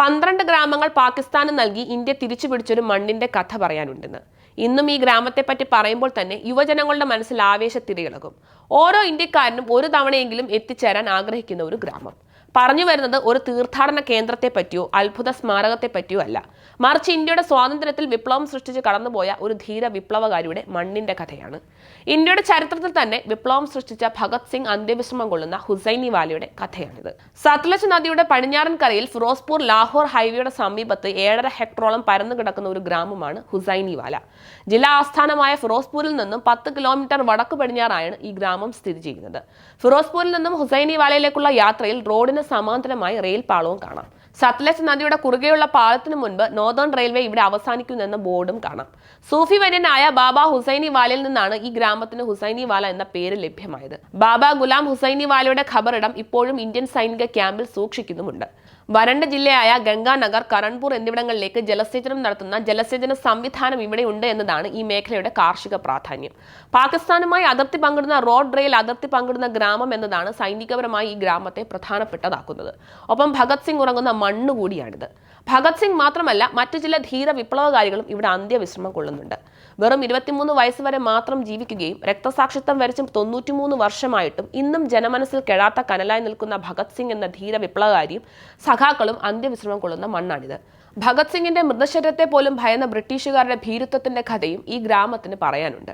പന്ത്രണ്ട് ഗ്രാമങ്ങൾ പാകിസ്ഥാന് നൽകി ഇന്ത്യ തിരിച്ചു പിടിച്ചൊരു മണ്ണിന്റെ കഥ പറയാനുണ്ടെന്ന്. ഇന്നും ഈ ഗ്രാമത്തെപ്പറ്റി പറയുമ്പോൾ തന്നെ യുവജനങ്ങളുടെ മനസ്സിൽ ആവേശത്തിരയിളകും ഓരോ ഇന്ത്യക്കാരനും ഒരു തവണയെങ്കിലും എത്തിച്ചേരാൻ ആഗ്രഹിക്കുന്ന ഒരു ഗ്രാമം. പറഞ്ഞു വരുന്നത് ഒരു തീർത്ഥാടന കേന്ദ്രത്തെ പറ്റിയോ അത്ഭുത സ്മാരകത്തെ പറ്റിയോ അല്ല. മറിച്ച് ഇന്ത്യയുടെ സ്വാതന്ത്ര്യത്തിൽ വിപ്ലവം സൃഷ്ടിച്ച് കടന്നുപോയ ഒരു ധീര വിപ്ലവകാരിയുടെ മണ്ണിന്റെ കഥയാണ്. ഇന്ത്യയുടെ ചരിത്രത്തിൽ തന്നെ വിപ്ലവം സൃഷ്ടിച്ച ഭഗത് സിംഗ് അന്ത്യവിശ്രമം കൊള്ളുന്ന ഹുസൈനി വാലിയുടെ കഥയാണിത്. സത്ലജ് നദിയുടെ പടിഞ്ഞാറൻ കരയിൽ ഫിറോസ്പൂർ ലാഹോർ ഹൈവേയുടെ സമീപത്ത് ഏഴര ഹെക്ടറോളം പരന്നു കിടക്കുന്ന ഒരു ഗ്രാമമാണ് ഹുസൈനി വാല. ജില്ലാ ആസ്ഥാനമായ ഫിറോസ്പൂരിൽ നിന്നും പത്ത് കിലോമീറ്റർ വടക്ക് പടിഞ്ഞാറായാണ് ഈ ഗ്രാമം സ്ഥിതി ചെയ്യുന്നത്. ഫിറോസ്പൂരിൽ നിന്നും ഹുസൈനി വാലയിലേക്കുള്ള യാത്രയിൽ റോഡിന് സമാന്തരമായി റെയിൽ പാളവും കാണാം. സത്ലജ് നദിയുടെ കുറുകെയുള്ള പാളത്തിനു മുൻപ് നോർത്തേൺ റെയിൽവേ ഇവിടെ അവസാനിക്കുന്നെന്ന ബോർഡും കാണാം. സൂഫി വര്യനായ ബാബ ഹുസൈനി വാലിൽ നിന്നാണ് ഈ ഗ്രാമത്തിന് ഹുസൈനി വാല എന്ന പേര് ലഭ്യമായത്. ബാബ ഗുലാം ഹുസൈനി വാലയുടെ ഖബറിടം ഇപ്പോഴും ഇന്ത്യൻ സൈനിക ക്യാമ്പിൽ സൂക്ഷിക്കുന്നുമുണ്ട്. വരണ്ട ജില്ലയായ ഗംഗാനഗർ കരൺപൂർ എന്നിവിടങ്ങളിലേക്ക് ജലസേചനം നടത്തുന്ന ജലസേചന സംവിധാനം ഇവിടെയുണ്ട് എന്നതാണ് ഈ മേഖലയുടെ കാർഷിക പ്രാധാന്യം. പാകിസ്ഥാനുമായി അതിർത്തി പങ്കിടുന്ന റോഡ് റെയിൽ അതിർത്തി പങ്കിടുന്ന ഗ്രാമം എന്നതാണ് സൈനികപരമായി ഈ ഗ്രാമത്തെ പ്രധാനപ്പെട്ടതാക്കുന്നത്. ഒപ്പം ഭഗത് സിംഗ് ഉറങ്ങുന്ന മണ്ണ് കൂടിയാണിത്. ഭഗത് സിംഗ് മാത്രമല്ല മറ്റു ചില ധീര വിപ്ലവകാരികളും ഇവിടെ അന്ത്യവിശ്രമം കൊള്ളുന്നുണ്ട്. വെറും ഇരുപത്തിമൂന്ന് വയസ്സ് വരെ മാത്രം ജീവിക്കുകയും രക്തസാക്ഷിത്വം വരച്ചും തൊണ്ണൂറ്റിമൂന്ന് വർഷമായിട്ടും ഇന്നും ജനമനസ്സിൽ കെടാത്ത കനലായി നിൽക്കുന്ന ഭഗത് സിംഗ് എന്ന ധീര വിപ്ലവകാരിയും സഖാക്കളും അന്ത്യവിശ്രമം കൊള്ളുന്ന മണ്ണാണിത്. ഭഗത് സിംഗിന്റെ മൃതശരീരത്തെ പോലും ഭയന്ന ബ്രിട്ടീഷുകാരുടെ ഭീരുത്വത്തിന്റെ കഥയും ഈ ഗ്രാമത്തിന് പറയാനുണ്ട്.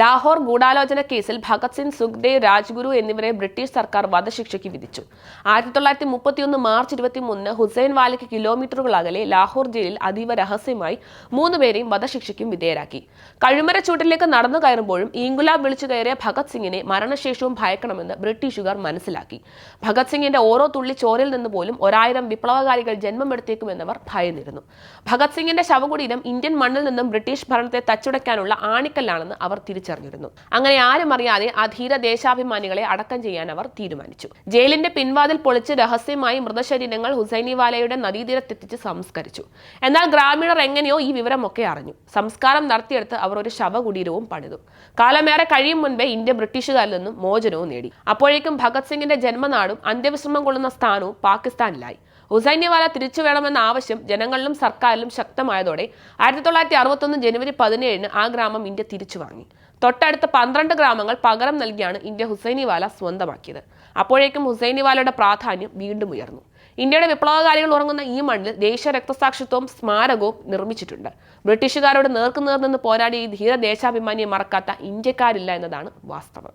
ലാഹോർ ഗൂഢാലോചന കേസിൽ ഭഗത് സിംഗ് സുഖ്ദേവ് രാജ്ഗുരു എന്നിവരെ ബ്രിട്ടീഷ് സർക്കാർ വധശിക്ഷയ്ക്ക് വിധിച്ചു. ആയിരത്തി തൊള്ളായിരത്തി മുപ്പത്തിയൊന്ന് മാർച്ച് ഇരുപത്തി മൂന്ന് ഹുസൈൻ വാലിക്ക് കിലോമീറ്ററുകൾ അകലെ ലാഹോർ ജയിലിൽ അതീവ രഹസ്യമായി മൂന്നുപേരെയും വധശിക്ഷയ്ക്കും വിധേയരാക്കി. കഴിമര ചൂട്ടിലേക്ക് നടന്നു കയറുമ്പോഴും ഈങ്കുലാബ് വിളിച്ചു കയറിയ ഭഗത് സിംഗിനെ മരണശേഷവും ഭയക്കണമെന്ന് ബ്രിട്ടീഷുകാർ മനസ്സിലാക്കി. ഭഗത് സിംഗിന്റെ ഓരോ തുള്ളി ചോരയിൽ നിന്ന് പോലും ഒരായിരം വിപ്ലവകാരികൾ ജന്മമെടുത്തേക്കുമെന്നവർ ഭയന്നിരുന്നു ഭഗത് സിംഗിന്റെ ശവകുടീരം ഇന്ത്യൻ മണ്ണിൽ നിന്നും ബ്രിട്ടീഷ് ഭരണത്തെ തച്ചുടയ്ക്കാനുള്ള ആണിക്കല്ലാണെന്ന് അവർ തിരിച്ചറിഞ്ഞിരുന്നു. അങ്ങനെ ആരും അറിയാതെ അധീര ധീര ദേശാഭിമാനികളെ അടക്കം ചെയ്യാൻ അവർ തീരുമാനിച്ചു. ജയിലിന്റെ പിൻവാതിൽ പൊളിച്ച് രഹസ്യമായി മൃതശരീരങ്ങൾ ഹുസൈനിവാലയുടെ നദീതീരത്തെത്തിച്ച് സംസ്കരിച്ചു. എന്നാൽ ഗ്രാമീണർ എങ്ങനെയോ ഈ വിവരമൊക്കെ അറിഞ്ഞു. സംസ്കാരം നടത്തിയെടുത്ത് അവർ ഒരു ശവകുടീരവും പണിതു. കാലമേറെ കഴിയും മുൻപേ ഇന്ത്യ ബ്രിട്ടീഷുകാരിൽ നിന്നും മോചനവും നേടി. അപ്പോഴേക്കും ഭഗത് സിംഗിന്റെ ജന്മനാടും അന്ത്യവിശ്രമം കൊള്ളുന്ന സ്ഥാനവും പാകിസ്ഥാനിലായി. ഹുസൈനിവാല തിരിച്ചു വേണമെന്ന ആവശ്യം ജനങ്ങളിലും സർക്കാരിലും ശക്തമായതോടെ ആയിരത്തി തൊള്ളായിരത്തി അറുപത്തൊന്ന് ജനുവരി പതിനേഴിന് ആ ഗ്രാമം ഇന്ത്യ തിരിച്ചു വാങ്ങി തൊട്ടടുത്ത പന്ത്രണ്ട് ഗ്രാമങ്ങൾ പകരം നൽകിയാണ് ഇന്ത്യ ഹുസൈനിവാല സ്വന്തമാക്കിയത്. അപ്പോഴേക്കും ഹുസൈനിവാലയുടെ പ്രാധാന്യം വീണ്ടും ഉയർന്നു. ഇന്ത്യയുടെ വിപ്ലവകാരികൾ ഉറങ്ങുന്ന ഈ മണ്ണിൽ ദേശീയ രക്തസാക്ഷിത്വവും സ്മാരകവും നിർമ്മിച്ചിട്ടുണ്ട്. ബ്രിട്ടീഷുകാരോട് നേർക്കുനേർ നിന്ന് പോരാടിയ ഈ ധീര ദേശാഭിമാനിയെ മറക്കാത്ത ഇന്ത്യക്കാരില്ല എന്നതാണ് വാസ്തവം.